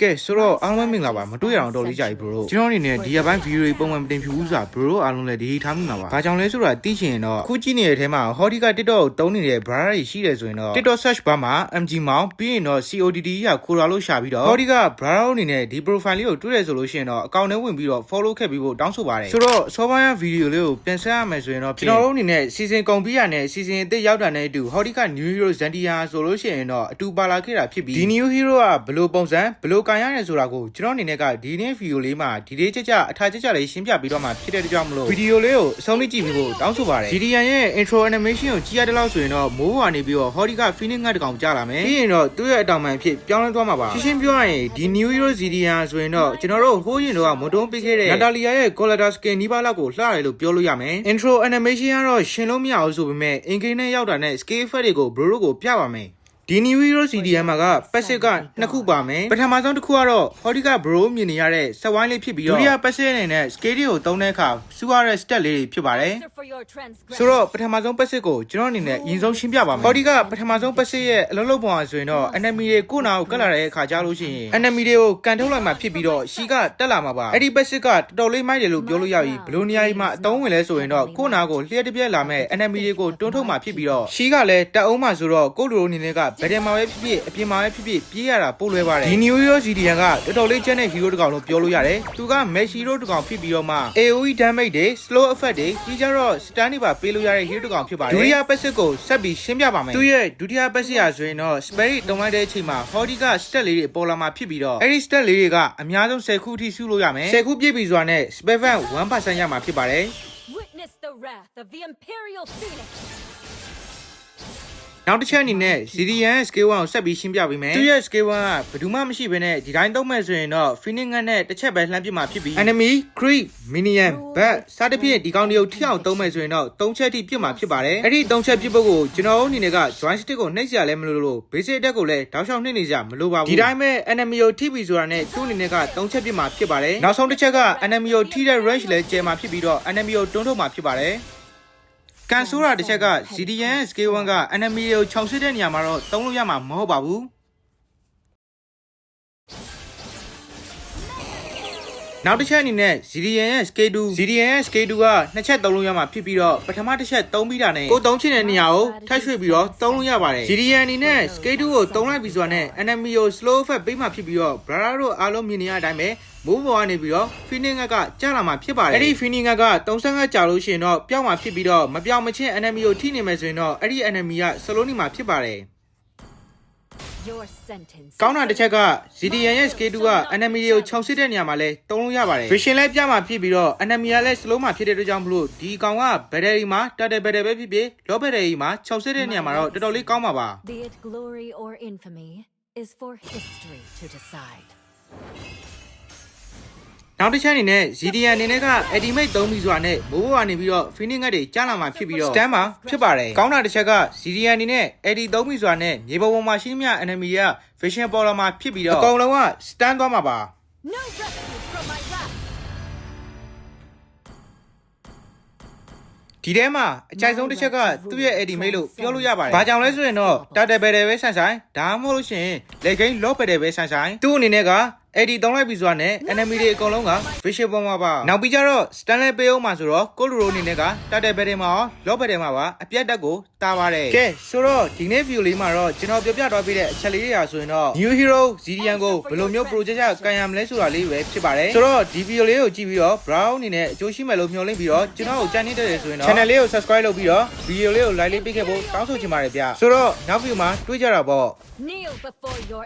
ကဲဆိုတော့အားလုံးပဲမင်္ဂလာပါမတွေ့ရအောင်တော်လေးကြာပြီ bro ကျွန်တော်အနေနဲ့ဒီရက်ပိုင်းဗီဒီယိုတွေပုံမှန်မတင်ပြဘူးဆိုတာ bro အားလုံးလည်းဒီထားမိမှာပါဘာကြောင့်လဲဆိုတာသိချင်ရင်တော့အခုကြည့်နေတဲ့ထဲမှာ Hotty က TikTok ကိုတုံးနေတဲ့ brother တွေရှိတယ်ဆိုရင်တော့ TikTok search bar မှာ MG မောင်ပြီးရင်တော့ CODD ရခိုးလာလို့ရှာပြီးတော့ Hotty က brother အနေနဲ့ဒီ profile လေးကိုတွေ့ရဆိုလို့ရှိရင်တော့အကောင့်ထဲဝင်ပြီးတော့ follow ခဲ့ပြီးဖို့တောင်းဆိုပါတယ်ဆိုတော့စောပိုင်းဗီဒီယိုလေးကိုပြန်ဆက်ရမယ်ဆိုရင်တော့ကျွန်တော်တို့အနေနဲ့ season ကုန်ပြီးရနဲ့ season အသစ်ရောက်တာနဲ့အတူ Hotty က New Hero Zandia ဆိုလို့ရှိရင်တော့အတူပါလာခဲ့တာဖြစ်ပြီးဒီ New Hero ကဘယ်လိုပုံစံဘယ်လိုကန်ရရဲဆိုတာကိုကျွန်တော်အနေနဲ့ကဒီနေ့ဗီဒီယိုလေးမှာဒီလေးကြကြအထာကြကြလေးရှင်းပြပြီးတော့မှဖြစ်တဲ့ကြောင့်မလို့ဗီဒီယိုလေးကိုအဆုံးထိကြည့်ပြီးဖို့တောင်းဆိုပါတယ် GDN ရဲ့ intro animation ကိုကြည့်ရတဲ့လောက်ဆိုရင်တော့မိုးဟွာနေပြီးတော့ Hotty က feeling ငတ်တကောင်ကြာလာမယ်ပြီးရင်တော့သူ့ရဲ့အတောင်ပံဖြစ်ပြောင်းလဲသွားမှာပါရှင်းရှင်းပြောရရင်ဒီ New Hero GDN ဆိုရင်တော့ကျွန်တော်တို့ဟိုးရင်တော့မတွန်းပေးခဲ့တဲ့ Natalia ရဲ့ Color Skin နီးပါးလောက်ကိုလှရတယ်လို့ပြောလို့ရမယ် intro animation ကတော့ရှင်းလို့မရအောင်ဆိုပေမဲ့ in game နဲ့ရောက်တာနဲ့ scale effect တွေကို bro တို့ကိုပြပါမယ် ဒီ New Hero CDM မှာက passive ကနှစ်ခုပါမယ်ပထမဆုံးတစ်ခုကတော့ Hotty က bro မြင်နေရတဲ့စက်ဝိုင်းလေးဖြစ်ပြီးတော့ဒုတိယ passive အနေနဲ့ scale တွေကိုသုံးတဲ့အခါစူရတဲ့ step လေးတွေဖြစ်ပါတယ် for your transgression. ဆိုတော့ပထမဆုံး passive ကိုကျွန်တော်အနေနဲ့အရင်ဆုံးရှင်းပြပါမယ် Hotty ကပထမဆုံး passive ရဲ့အလုံးလုံးပုံအောင်ဆိုရင်တော့ enemy တွေကိုနာကိုကတ်လာတဲ့အခါကြားလို့ရှိရင် enemy တွေကိုကန်ထုတ်လိုက်မှဖြစ်ပြီးတော့ရှီကတက်လာမှာပါအဲ့ဒီ passive ကတော်တော်လေးမိုက်တယ်လို့ပြောလို့ရပြီဘလို့နေရာကြီးမှာအတုံးဝင်လဲဆိုရင်တော့ကိုနာကိုလျှက်တစ်ပြက်လာမဲ့ enemy တွေကိုတွန်းထုတ်မှဖြစ်ပြီးတော့ရှီကလည်းတက်အောင်မှဆိုတော့ကိုလူလိုအနေနဲ့ကဘယ်တယ်မှာပဲဖြစ်ဖြစ်အပြင်မှာပဲဖြစ်ဖြစ်ပြေးရတာပို့လွဲပါတယ်ဒီ New Hero CDN ကတော်တော်လေးကျန်တဲ့ hero တစ်ကောင်လို့ပြောလို့ရတယ်သူက Mesh Hero တစ်ကောင်ဖြစ်ပြီးတော့မှ AoE damage တွေ slow effect တွေကြီးကြတော့ stun တွေပါပေးလို့ရတဲ့ hero တစ်ကောင်ဖြစ်ပါတယ်ဒုတိယ passive ကိုဆက်ပြီးရှင်းပြပါမယ်သူရဲ့ဒုတိယ passive ရာဆိုရင်တော့ spell တုံးလိုက်တဲ့အချိန်မှာ Hotty က stat လေးတွေပေါ်လာမှာဖြစ်ပြီးတော့အဲ့ဒီ stat လေးတွေကအများဆုံး10ခုအထိစုလို့ရမယ်10ခုပြည့်ပြီဆိုတာနဲ့ spell van 1%ရမှာဖြစ်ပါတယ် Witness the wrath of the Imperial Phoenix. နောက်တစ်ချက်အနေနဲ့ ZDN scale 1ကိုဆက်ပြီးရှင်းပြပေးမယ်။သူရဲ့ scale 1ကဘယ်သူမှမရှိဘဲနဲ့ဒီတိုင်းသုံးမဲ့ဆိုရင်တော့ Phoenix ငတ်နဲ့တစ်ချက်ပဲလှမ်းပစ်မှာဖြစ်ပြီး enemy creep minion bat စသဖြင့်ဒီကောင်တွေကိုထိအောင်သုံးမဲ့ဆိုရင်တော့၃ချက်ထိပစ်မှာဖြစ်ပါတယ်။အဲ့ဒီ၃ချက်ပစ်ဖို့ကိုကျွန်တော်တို့အနေနဲ့က joint stick ကိုနှိပ်စရာလည်းမလိုလို့ basic attack ကိုလည်းတောက်လျှောက်နှိပ်နေစရာမလိုပါဘူး။ဒီတိုင်းပဲ enemy ကိုထိပြီဆိုတာနဲ့သူ့အနေနဲ့က၃ချက်ပစ်မှာဖြစ်ပါတယ်။နောက်ဆုံးတစ်ချက်က enemy ကိုထိတဲ့ range လည်းကျဲမှာဖြစ်ပြီးတော့ enemy ကိုတွန်းထုတ်မှာဖြစ်ပါတယ်။ ကန်ဆိုးတာတစ်ချက်က CDN scale 1က enemy ကိုခြောင်စစ်တဲ့နေရာမှာတော့သုံးလို့ရမှာမဟုတ်ပါဘူး နောက်တစ်ချက်အနေနဲ့ ZDN ရဲ့ scale 2 ZDN ရဲ့ scale 2ကနှစ်ချက်သုံးလို့ရမှာဖြစ်ပြီးတော့ပထမတစ်ချက်သုံးပြီးတာနဲ့ကိုသုံးချင်တဲ့နေရာကိုထပ်ရွှေ့ပြီးတော့သုံးလို့ရပါတယ် ZDN အနေနဲ့ scale 2ကိုသုံးလိုက်ပြီးဆိုတာနဲ့ enemy ကို slow effect ပေးမှဖြစ်ပြီးတော့ brother တို့အားလုံးမြင်နေရတဲ့အတိုင်းပဲမိုးပေါ်ကနေပြီးတော့ Phoenix ကကြာလာမှာဖြစ်ပါတယ်အဲ့ဒီ Phoenix က35ကြာလို့ရှိရင်တော့ပျောက်မှာဖြစ်ပြီးတော့မပျောက်မချင်း enemy ကိုထိနေမယ်ဆိုရင်တော့အဲ့ဒီ enemy က slow နေမှာဖြစ်ပါတယ် Your sentence. ကောင်းတာတစ်ချက်က ZDN ရဲ့ scale 2က enemy တွေကိုခြောက်စစ်တဲ့နေရာမှာလဲတုံးလို့ရပါတယ် vision လဲပြမှာဖြစ်ပြီးတော့ enemy ကလည်း slow မှာဖြစ်တဲ့အတွက်ကြောင့်မလို့ဒီကောင်က battery မှာ target battery ပဲဖြစ်ဖြစ် low battery မှာခြောက်စစ်တဲ့နေရာမှာတော့တော်တော်လေးကောင်းပါပါ Be it glory or infamy is for history to decide. နောက်တစ်ချက်အနေနဲ့ ZDN အနေနဲ့က Ultimate သုံးပြီးဆိုတာနဲ့မိုးဘွားနေပြီးတော့ Phoenix ငတ်တွေကြားလာမှာဖြစ်ပြီးတော့ stand မှာဖြစ်ပါတယ်ကောင်းတာတစ်ချက်က ZDN အနေနဲ့ AD သုံးပြီးဆိုတာနဲ့မြေပေါ်ပေါ်မှာရှိသမျှ enemy က vision ပေါ်လာမှာဖြစ်ပြီးတော့အကုန်လုံးက stand သွားမှာပါ No rescue from my wrath. ဒီထဲမှာအကြိုက်ဆုံးတစ်ချက်ကသူ့ရဲ့ AD mate လို့ပြောလို့ရပါတယ်။ဘာကြောင့်လဲဆိုရင်တော့ Data Battle ပဲဆိုင်ဆိုင်ဒါမှမဟုတ်လို့ရှိရင် Leg Game Low Battle ပဲဆိုင်ဆိုင်သူ့အနေနဲ့က AD တောင်းလိုက်ပြီဆိုတာနဲ့ enemy တွေအကုန်လုံးက visual ပေါ်မှာပါနောက်ပြီးကြတော့ Stanley ပေးအောင်မှာဆိုတော့ကိုလူရိုအနေနဲ့က Data Battle မှာရော Low Battle မှာပါအပြတ်တက်ကိုတားပါတယ်ကဲဆိုတော့ဒီနေ့ view လေးမှာတော့ကျွန်တော်ပြောပြသွားပြတဲ့အချက်လေးတွေရာဆိုရင်တော့ New Hero ZDN ကိုဘယ်လိုမျိုး project ချကန်ရမလဲဆိုတာလေးပဲဖြစ်ပါတယ်ဆိုတော့ဒီ video လေးကိုကြည့်ပြီးတော့ Brown အနေနဲ့အကျိုးရှိမယ်လို့မျှော်လင့်ပြီးတော့ကျွန်တော်ကိုကြံ့နေတဲ့ဆိုရင်တော့ channel လေးကို subscribe လုပ်ပြီးတော့ video လေးကို like လေးပေးခဲ့ဖို့တောင်းဆိုချင်ပါတယ်ဗျဆိုတော့နောက် view မှာတွေ့ကြတာပေါ့ Kneel before your